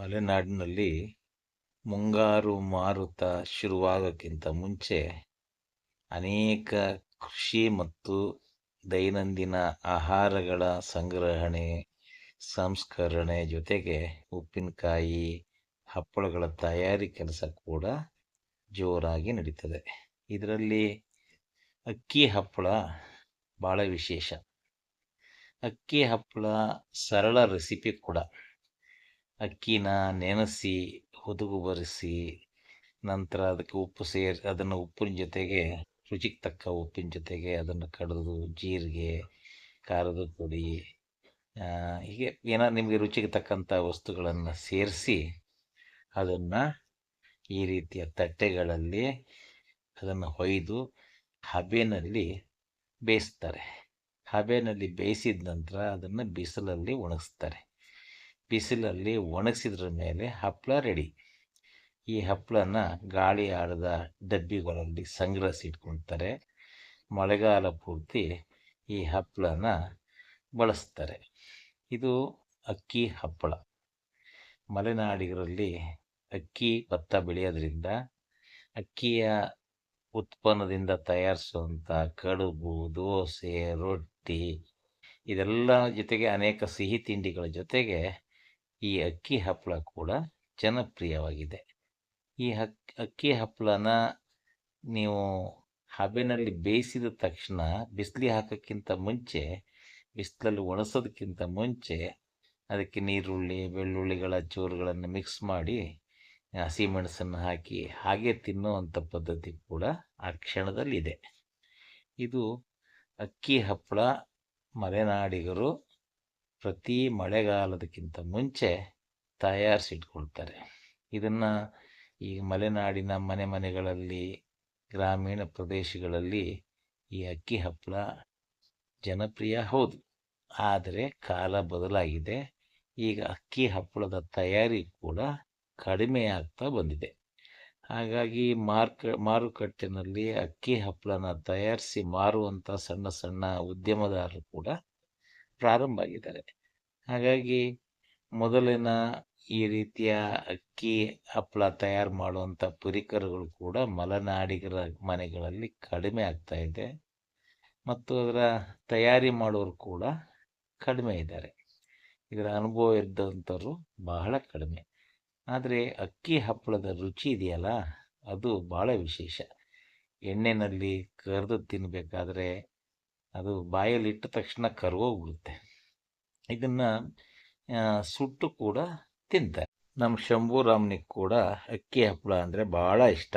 ಮಲೆನಾಡಿನಲ್ಲಿ ಮುಂಗಾರು ಮಾರುತ ಶುರುವಾಗೋಕ್ಕಿಂತ ಮುಂಚೆ ಅನೇಕ ಕೃಷಿ ಮತ್ತು ದೈನಂದಿನ ಆಹಾರಗಳ ಸಂಗ್ರಹಣೆ, ಸಂಸ್ಕರಣೆ ಜೊತೆಗೆ ಉಪ್ಪಿನಕಾಯಿ, ಹಪ್ಪಳಗಳ ತಯಾರಿ ಕೆಲಸ ಕೂಡ ಜೋರಾಗಿ ನಡೀತದೆ. ಇದರಲ್ಲಿ ಅಕ್ಕಿ ಹಪ್ಪಳ ಭಾಳ ವಿಶೇಷ. ಅಕ್ಕಿ ಹಪ್ಪಳ ಸರಳ ರೆಸಿಪಿ ಕೂಡ. ಅಕ್ಕಿನ ನೆನೆಸಿ ಹುದುಗು ಬರಿಸಿ ನಂತರ ಅದಕ್ಕೆ ಉಪ್ಪು ಸೇರಿ, ಅದನ್ನು ಉಪ್ಪಿನ ಜೊತೆಗೆ, ರುಚಿಗೆ ತಕ್ಕ ಉಪ್ಪಿನ ಜೊತೆಗೆ ಅದನ್ನು ಕಡಿದು, ಜೀರಿಗೆ, ಖಾರದ ಪುಡಿ ಹೀಗೆ ಏನೋ ನಿಮಗೆ ರುಚಿಗೆ ತಕ್ಕಂಥ ವಸ್ತುಗಳನ್ನು ಸೇರಿಸಿ, ಅದನ್ನು ಈ ರೀತಿಯ ತಟ್ಟೆಗಳಲ್ಲಿ ಅದನ್ನು ಹೊಯ್ದು ಹಬೆನಲ್ಲಿ ಬೇಯಿಸ್ತಾರೆ. ಹಬೆನಲ್ಲಿ ಬೇಯಿಸಿದ ನಂತರ ಅದನ್ನು ಬಿಸಿಲಲ್ಲಿ ಒಣಗಿಸ್ತಾರೆ. ಬಿಸಿಲಲ್ಲಿ ಒಣಗಿಸಿದ್ರ ಮೇಲೆ ಹಪ್ಪಳ ರೆಡಿ ಈ ಹಪ್ಪಳನ ಗಾಳಿ ಆಡದ ಡಬ್ಬಿಗಳಲ್ಲಿ ಸಂಗ್ರಹಿಸಿ ಇಟ್ಕೊಳ್ತಾರೆ ಮಳೆಗಾಲ ಪೂರ್ತಿ ಈ ಹಪ್ಪಳನ ಬಳಸ್ತಾರೆ. ಇದು ಅಕ್ಕಿ ಹಪ್ಪಳ ಮಲೆನಾಡಿಗರಲ್ಲಿ ಅಕ್ಕಿ ಭತ್ತ ಬೆಳೆಯೋದ್ರಿಂದ ಅಕ್ಕಿಯ ಉತ್ಪನ್ನದಿಂದ ತಯಾರಿಸುವಂಥ ಕಡುಬು, ದೋಸೆ, ರೊಟ್ಟಿ ಇದೆಲ್ಲ ಜೊತೆಗೆ ಅನೇಕ ಸಿಹಿ ತಿಂಡಿಗಳ ಜೊತೆಗೆ ಈ ಅಕ್ಕಿ ಹಪ್ಪಳ ಕೂಡ ಜನಪ್ರಿಯವಾಗಿದೆ. ಈ ಹಕ್, ಅಕ್ಕಿ ಹಪ್ಪಳನ ನೀವು ಹಬೆನಲ್ಲಿ ಬೇಯಿಸಿದ ತಕ್ಷಣ ಬಿಸಿಲಿಗೆ ಹಾಕೋಕ್ಕಿಂತ ಮುಂಚೆ, ಬಿಸಿಲಲ್ಲಿ ಒಣಸೋದಕ್ಕಿಂತ ಮುಂಚೆ ಅದಕ್ಕೆ ನೀರುಳ್ಳಿ, ಬೆಳ್ಳುಳ್ಳಿಗಳ ಚೂರುಗಳನ್ನು ಮಿಕ್ಸ್ ಮಾಡಿ ಹಸಿಮೆಣಸನ್ನು ಹಾಕಿ ಹಾಗೆ ತಿನ್ನುವಂಥ ಪದ್ಧತಿ ಕೂಡ ಆ ಕ್ಷಣದಲ್ಲಿದೆ. ಇದು ಅಕ್ಕಿ ಹಪ್ಪಳ ಮಲೆನಾಡಿಗರು ಪ್ರತಿ ಮಳೆಗಾಲದಕ್ಕಿಂತ ಮುಂಚೆ ತಯಾರಿಸಿಟ್ಕೊಳ್ತಾರೆ. ಇದನ್ನು ಈ ಮಲೆನಾಡಿನ ಮನೆ ಮನೆಗಳಲ್ಲಿ, ಗ್ರಾಮೀಣ ಪ್ರದೇಶಗಳಲ್ಲಿ ಈ ಅಕ್ಕಿ ಹಪ್ಪಳ ಜನಪ್ರಿಯ ಹೌದು. ಆದರೆ ಕಾಲ ಬದಲಾಗಿದೆ. ಈಗ ಅಕ್ಕಿ ಹಪ್ಪಳದ ತಯಾರಿ ಕೂಡ ಕಡಿಮೆ ಆಗ್ತಾ ಬಂದಿದೆ. ಹಾಗಾಗಿ ಮಾರ್ಕ, ಮಾರುಕಟ್ಟೆನಲ್ಲಿ ಅಕ್ಕಿ ಹಪ್ಪಳನ ತಯಾರಿಸಿ ಮಾರುವಂಥ ಸಣ್ಣ ಸಣ್ಣ ಉದ್ಯಮದಾರರು ಕೂಡ ಪ್ರಾರಂಭ ಆಗಿದ್ದಾರೆ ಹಾಗಾಗಿ ಮೊದಲಿನ ಈ ರೀತಿಯ ಅಕ್ಕಿ ಹಪ್ಪಳ ತಯಾರು ಮಾಡುವಂಥ ಪರಿಕರಗಳು ಕೂಡ ಮಲೆನಾಡಿಗರ ಮನೆಗಳಲ್ಲಿ ಕಡಿಮೆ ಆಗ್ತಾ ಇದೆ. ಮತ್ತು ಅದರ ತಯಾರಿ ಮಾಡೋರು ಕೂಡ ಕಡಿಮೆ ಇದ್ದಾರೆ. ಇದರ ಅನುಭವ ಇದ್ದಂಥವ್ರು ಬಹಳ ಕಡಿಮೆ. ಆದರೆ ಅಕ್ಕಿ ಹಪ್ಪಳದ ರುಚಿ ಇದೆಯಲ್ಲ, ಅದು ಭಾಳ ವಿಶೇಷ. ಎಣ್ಣೆಯಲ್ಲಿ ಕರೆದು ತಿನ್ನಬೇಕಾದ್ರೆ ಅದು ಬಾಯಲ್ಲಿ ಇಟ್ಟ ತಕ್ಷಣ ಕರ್ಗೋಗ್ಬಿಡುತ್ತೆ. ಇದನ್ನು ಸುಟ್ಟು ಕೂಡ ತಿಂತಾರೆ. ನಮ್ಮ ಶಂಭುರಾಮ್ನಿಗೆ ಕೂಡ ಅಕ್ಕಿ ಹಪ್ಪಳ ಅಂದರೆ ಭಾಳ ಇಷ್ಟ.